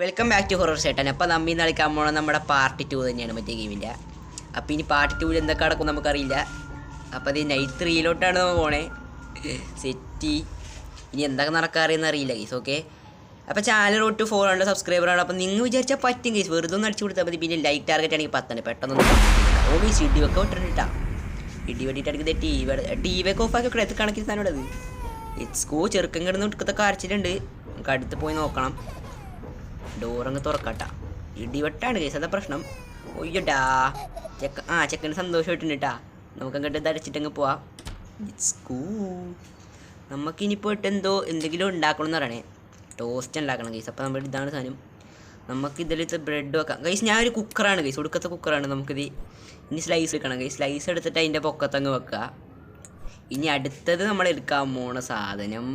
Welcome back to horror ചേട്ടൻ അപ്പോൾ നമ്മൾ ഇന്ന് കളിക്കാൻ പോകണം നമ്മുടെ പാർട്ട് ടു തന്നെയാണ് മറ്റേ ഗെയിമിന്റെ അപ്പോൾ ഇനി പാർട്ട് ടുവിൽ എന്തൊക്കെ നടക്കും നമുക്കറിയില്ല. അപ്പോൾ അത് നൈറ്റ് ത്രീയിലോട്ടാണ് നമ്മൾ പോണേ. സെറ്റി ഇനി എന്തൊക്കെ നടക്കാറിയെന്ന് അറിയില്ല ഗൈസ് ഓക്കെ അപ്പോൾ ചാനൽ ഒട്ട് ഫോർ ഹൺഡ്രഡ് സബ്സ്ക്രൈബറാണ് അപ്പോൾ നിങ്ങൾ വിചാരിച്ചാൽ പറ്റും ഗൈസ് വെറുതെ ഒന്ന് അടിച്ചു കൊടുത്താൽ മതി. പിന്നെ ലൈക്ക് ടാർഗറ്റ് ആണെങ്കിൽ പത്താണ് പെട്ടെന്ന് ഓ ഇടി വെക്കോ വിട്ടിട്ടാ. ഇടി വെട്ടിയിട്ടാണെങ്കിൽ ടി വി ടി വി ഒക്കെ ഓഫാക്കി ഒക്കെ കണക്കിന് സാധനം അത് സ്കൂ ചെറുക്കം കിടന്ന് എടുക്കത്തെ അരച്ചിട്ടുണ്ട് നമുക്ക് അടുത്ത് പോയി നോക്കണം. ഡോറങ്ങ് തുറക്കട്ട. ഇടിവെട്ടാണ് കേസ്. അതാ പ്രശ്നം. ഒയ്യടാ. ചെക്ക ആ ചെക്കന് സന്തോഷമായിട്ടുണ്ട് കേട്ടാ നമുക്ക് അങ്ങോട്ട് തരച്ചിട്ടങ്ങ് പോവാം നമുക്ക് ഇട്ട് എന്തോ എന്തെങ്കിലും ഉണ്ടാക്കണം എന്ന് പറയണേ. ടോസ്റ്റ് ഉണ്ടാക്കണം കേസ് അപ്പോൾ നമ്മുടെ ഇതാണ് സാധനം. നമുക്ക് ഇതിലത്തെ ബ്രെഡ് വെക്കാം. കൈസ് ഞാൻ ഒരു കുക്കറാണ് കൈസ് ഒടുക്കത്തെ കുക്കറാണ് നമുക്കിത്. ഇനി സ്ലൈസ് എടുക്കണം കൈ സ്ലൈസ് എടുത്തിട്ട് അതിന്റെ പൊക്കത്തങ്ങ് വെക്കുക ഇനി അടുത്തത് നമ്മൾ എടുക്കാൻ പോണ സാധനം.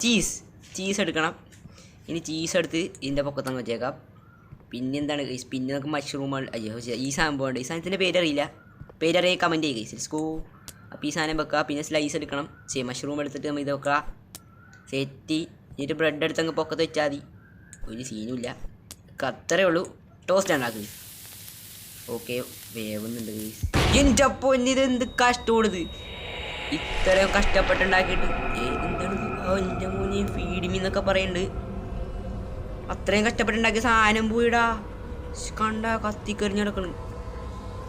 ചീസ് ചീസ് എടുക്കണം. ഇനി ചീസ് എടുത്ത് ഇതിന്റെ പൊക്കത്തങ്ങ് വെച്ചേക്കാം. പിന്നെ എന്താണ് ഗൈസ് പിന്നെ നമുക്ക് മഷ്റൂം അയ്യോ ഈ സാധനം ഉണ്ട്. ഈ സാധനത്തിന്റെ പേരറിയില്ല. പേരറിയ കമന്റ് ചെയ്യുക ഗൈസ് സ്കൂ അപ്പോൾ ഈ സാധനം വെക്കുക പിന്നെ സ്ലൈസ് എടുക്കണം. സേ മഷ്റൂം എടുത്തിട്ട് നമ്മൾ ഇത് വെക്കുക സെറ്റി. എന്നിട്ട് ബ്രെഡ് എടുത്ത് അങ്ങ് പൊക്കത്ത് വെച്ചാൽ മതി. ഒരു സീനുമില്ല അത്രേ ഉള്ളൂ. ടോസ്റ്റ് ഉണ്ടാക്കുക ഓക്കെ വേവുന്നുണ്ട് ഗൈസ് എന്റെ അപ്പോൾ ഇത് എന്ത് കഷ്ടമാണിത്. ഇത്രയും കഷ്ടപ്പെട്ടുണ്ടാക്കിയിട്ട് എന്താണ് എന്റെ മോനെ ഫീഡിമിന്നൊക്കെ പറയുന്നുണ്ട് അത്രയും കഷ്ടപ്പെട്ടുണ്ടാക്കിയ സാധനം പോയിടാ. കണ്ട കത്തിക്കരിഞ്ഞ്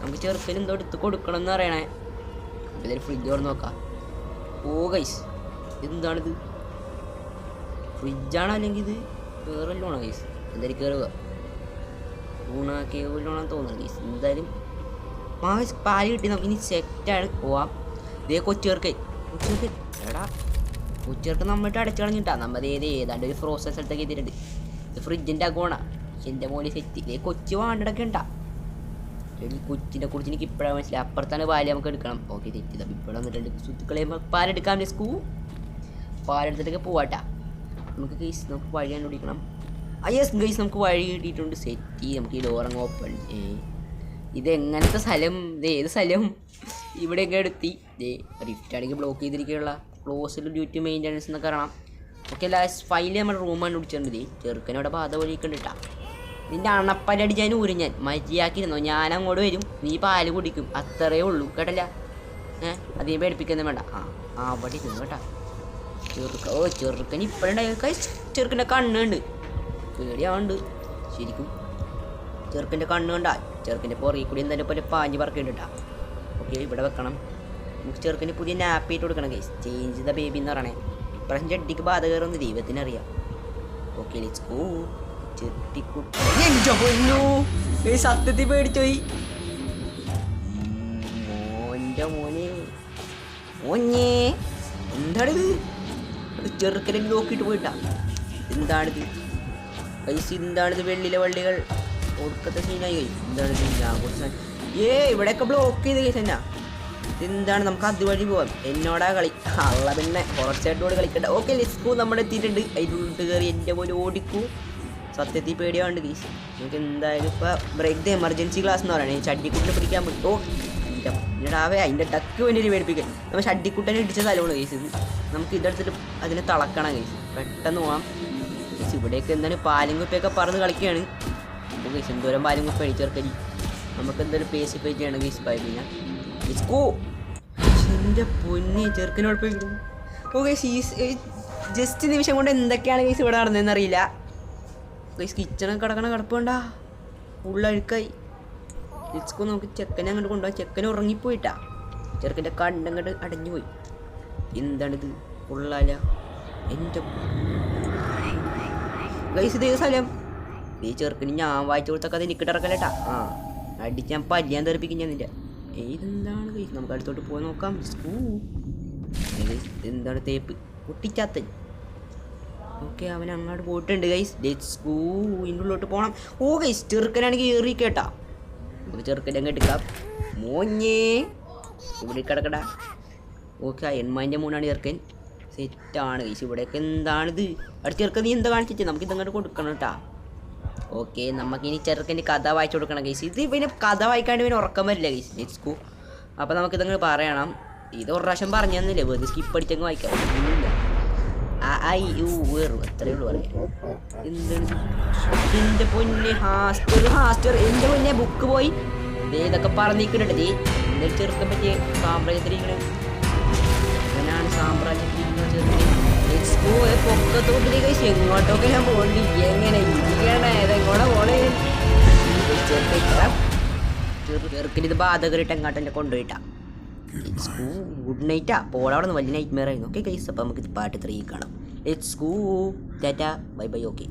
നമുക്ക് ചെറുക്കന് എന്തോ എടുത്ത് കൊടുക്കണം എന്ന് പറയണേ ഇതിൽ ഫ്രിഡ്ജ് തുറന്ന് നോക്കാം. ഓ ഗൈസ് എന്താണിത് ഫ്രിഡ്ജാണോ അല്ലെങ്കിൽ ഇത് വേറെ ലോണോ ഗൈസ് എന്തായാലും കയറുക ഊണാക്കിയ ലോണെന്ന് തോന്നുന്നു ഗൈസ് എന്തായാലും ആ പാൽ കിട്ടി. നമുക്ക് ഇനി സെറ്റാണ് പോവാം. ഇതേ കൊച്ചുകർക്ക് കൊച്ചുകർക്ക് എടാ. കൊച്ചുകർക്ക് നമ്മളിട്ട് അടച്ചു കളഞ്ഞിട്ടാ. നമ്മൾ ഏത് ഏതാണ്ട് ഒരു പ്രോസസ് സ്ഥലത്തൊക്കെ എത്തിയിട്ടുണ്ട്. ഇത് ഫ്രിഡ്ജിന്റെ അകോണ. എന്റെ മോളി സെറ്റില്ലേ ഇതേ കൊച്ചു വാണ്ടടൊക്കെ ഉണ്ടാ കൊച്ചിനെ കുറിച്ച് എനിക്ക് ഇപ്പോഴാണ് മനസ്സിലായി അപ്പുറത്താണ് പാൽ നമുക്ക് എടുക്കണം. ഓക്കെ തെറ്റിയത് ഇപ്പോൾ വന്നിട്ടുണ്ട്. സുഹൃത്തുക്കളെ പാലെടുക്കാൻ സ്കൂ പാലെടുത്തിട്ടൊക്കെ പോവാട്ടാ. നമുക്ക് ഗൈസ് നമുക്ക് വഴി കണ്ടുപിടിക്കണം. അയ്യസ് യെസ് ഗൈസ് നമുക്ക് വഴി കിട്ടിയിട്ടുണ്ട്. സെറ്റ് നമുക്ക് ഈ ഡോറങ്ങ് ഓപ്പൺ ഇതെങ്ങനത്തെ സ്ഥലം? ഇത് ഏത് സ്ഥലം? ഇവിടെയൊക്കെ എടുത്തി. ദേ റിഫ്റ്റ് ആണെങ്കിൽ ബ്ലോക്ക് ചെയ്തിരിക്കുകയുള്ള ക്ലോസ്ഡ് ഡ്യൂ ടു മെയിന്റനൻസ് എന്നൊക്കെ കാണാം ഓക്കെ ലാസ്റ്റ് ഫൈനലി നമ്മൾ റൂം കണ്ടുപിടിച്ചിട്ടുണ്ട് ദേ. ചെറുക്കനവിടെ ബാധ വഴിക്കുണ്ടിട്ടാ നിന്റെ അണപ്പലടി ഞാൻ ഊരും ഞാൻ. മര്യാക്കിരുന്നോ ഞാൻ അങ്ങോട്ട് വരും. നീ പാൽ കുടിക്കും. അത്രേ ഉള്ളൂ. കേട്ടല്ല? ഏഹ് അതീ പേടിപ്പിക്കുന്നു വേണ്ട. ആ ആ അവിടെ ഇരുന്നു കേട്ടാ. ചെറുക്ക ഓ ചെറുക്കൻ ഇപ്പോഴുണ്ടായി ചെറുക്കന്റെ കണ്ണുണ്ട് പേടിയാവുണ്ട്. ശരിക്കും ചെറുക്കന്റെ കണ്ണ് കണ്ടാ. ചെറുക്കന്റെ പുറകെ കൂടി എന്തായാലും പോലെ പാഞ്ഞ് പറക്കുന്നുണ്ട് ഓക്കെ ഇവിടെ വെക്കണം. നമുക്ക് ചെറുക്കന് പുതിയ നാപ്പ് കൊടുക്കണം ഗൈസ് ചേഞ്ച് ദ ബേബി എന്ന് പറയണേ. ഇപ്രാവശ്യം ചെട്ടിക്ക് ബാധ കയറുന്ന ദൈവത്തിനറിയാം ഓക്കെ ലെറ്റ്സ് ഗോ ചെട്ടിക്കുട്ടി സത്യത്തിൽ പേടിച്ചോയി മോന്റെ മോനെ. മോഞ്ഞേ എന്താണിത്? ചെറുക്കനെ നോക്കിയിട്ട് പോയിട്ടാ. എന്താണിത്? പൈസ എന്താണിത് വെള്ളിലെ വള്ളികൾ? ഒടുക്കത്തെ സീനായി കൈ എന്താണിത്? ഞാൻ ഏ ഇവിടെയൊക്കെ ബ്ലോക്ക് ചെയ്ത് കേസ് എന്നാ? എന്താണ് നമുക്ക് അതുവഴി പോവാം. എന്നോടാ കളി. അള്ള പിന്നെ കുറച്ചായിട്ടോട് കളിക്കണ്ട. ഓക്കെ ലിസ്കു നമ്മുടെ എത്തിയിട്ടുണ്ട്. അതിന്റെ കയറി എന്റെ പോലെ ഓടിക്കൂ. സത്യത്തിൽ പേടിയാണ്ട് ഗീസ്. നമുക്ക് എന്തായാലും ഇപ്പോൾ ബ്രേക്ക് ദ എമർജൻസി ക്ലാസ് എന്ന് പറയുന്നത് ചട്ടിക്കുട്ടിനെ പിടിക്കാൻ പറ്റുമോ എന്നിട്ടാവേ അതിന്റെ ടക്ക് വേണ്ടി പേടിപ്പിക്കാൻ നമ്മൾ ചട്ടിക്കുട്ടനെ ഇടിച്ച സ്ഥലമാണ് കേസ് ഇത്. നമുക്ക് ഇതെടുത്തിട്ട് അതിനെ തളക്കണം കേസ് പെട്ടെന്ന് പോവാം. കേസ് ഇവിടെയൊക്കെ എന്താണ്? പാലും കുപ്പിയൊക്കെ പറന്ന് കളിക്കുകയാണ് ഗൈസ് എന്തോരം പാലും കുപ്പി അടിച്ചേർക്കരി നമുക്ക് എന്തായാലും പേസിഫൈ ചെയ്യണം കേസ് ഗോ എന്റെ പൊന്നി ചെറുക്കിന് പോയി ഓ ഷീസ് ജസ്റ്റ് നിമിഷം കൊണ്ട് എന്തൊക്കെയാണ് ഗൈസ് ഇവിടെ നടന്നതെന്ന് അറിയില്ല. ഗൈസ് കിച്ചണൊക്കെ കിടക്കണ കിടപ്പുണ്ടാ. ഉള്ളഴുക്കായി ലിറ്റ്സ്കോ നമുക്ക് ചെക്കനെ അങ്ങോട്ട് കൊണ്ടുപോകാം ചെക്കനെ ഉറങ്ങിപ്പോയിട്ടാ. ചെറുക്കന്റെ കണ്ടങ്ങോട്ട് അടഞ്ഞു പോയി എന്താണിത്? ഉള്ളാല എന്റെ ഗൈസ് ഇതേ സ്ഥലം? ഈ ചെറുക്കന് ഞാൻ വായിച്ചു കൊടുത്ത കഥ എനിക്ക് ഇറക്കലട്ടാ ആ അടിച്ച് ഞാൻ പല്ലിയാൻ തെറിപ്പിക്കും ഞാൻ നിന്റെ ഇതെന്താണ് ഗൈസ് നമുക്ക് അടുത്തോട്ട് പോയി നോക്കാം. എന്താണ് തേപ്പ്? പൊട്ടിച്ചാത്തൻ ഓക്കെ അവൻ അങ്ങോട്ട് പോയിട്ടുണ്ട് ഗൈസ് ലെറ്റ്സ് ഗോ ഇതിന്റെ ഉള്ളിലോട്ട് പോകണം ഓ ഗൈസ് ചെറുക്കനാണെങ്കിൽ ഏറി കേട്ടാ. നമുക്ക് ചെറുക്കനെ എടുക്കാം. മോഞ്ഞേ. ഇവിടെ കിടക്കടാ. ഓക്കെ എൺമാന്റെ മൂന്നാണ് ചെറുക്കൻ. സെറ്റാണ് ഗൈസ് ഇവിടെയൊക്കെ എന്താണിത്? അടുത്ത ചെറുക്കൻ നീ എന്താ കാണിച്ചിട്ട് നമുക്ക് ഇതങ്ങോട്ട് കൊടുക്കണം കേട്ടാ. ഓക്കെ നമുക്കിനി ചെറുക്കന്റെ കഥ വായിച്ചു കൊടുക്കണം ഗൈസ് ഇത് പിന്നെ കഥ വായിക്കാണ്ട് പിന്നെ ഉറക്കം വരില്ല ഗൈസ് ലെറ്റ്സ് ഗോ അപ്പോൾ നമുക്കിതങ്ങ് പറയണം. ഇത് ഒരു പ്രാവശ്യം പറഞ്ഞു തന്നില്ലേ വെറുതെ സ്കിപ്പ് അടിച്ചങ്ങ് വായിക്കാം. ഒന്നുമില്ല. ഐ യു വേറു അത്രയേ ഉള്ളൂ പറയാം എന്താണ് പൊന്നെ ഹാസ്റ്റർ ഹാസ്റ്റർ എന്റെ പൊന്നെ ബുക്ക് പോയി. ഇതൊക്കെ പറഞ്ഞിരിക്കണേ എന്തൊരു ചെറുക്കം പറ്റിയ സാമ്രാജ്യത്തിരിക്കണേ പൊക്കത്തോട്ടിലേക്ക് കഴിച്ച് എങ്ങോട്ടൊക്കെ ഞാൻ പോകണ്ടി എങ്ങനെ ഇരിക്കണേ? ഇതെങ്ങോടെ പോണേ. ചെറുക്കിന് ഇത്. ബാധകരിട്ട് എങ്ങോട്ട് കൊണ്ടുപോയിട്ടാ. ഗുഡ് നൈറ്റാ പോളവിടെ നിന്ന് വലിയ നൈറ്റ് മെയർ ആയിരുന്നു. ഓക്കെ കൈസ് അപ്പം നമുക്ക് ഇത് പാട്ട് ത്രീ കാണാം. Let's go tata bye bye okay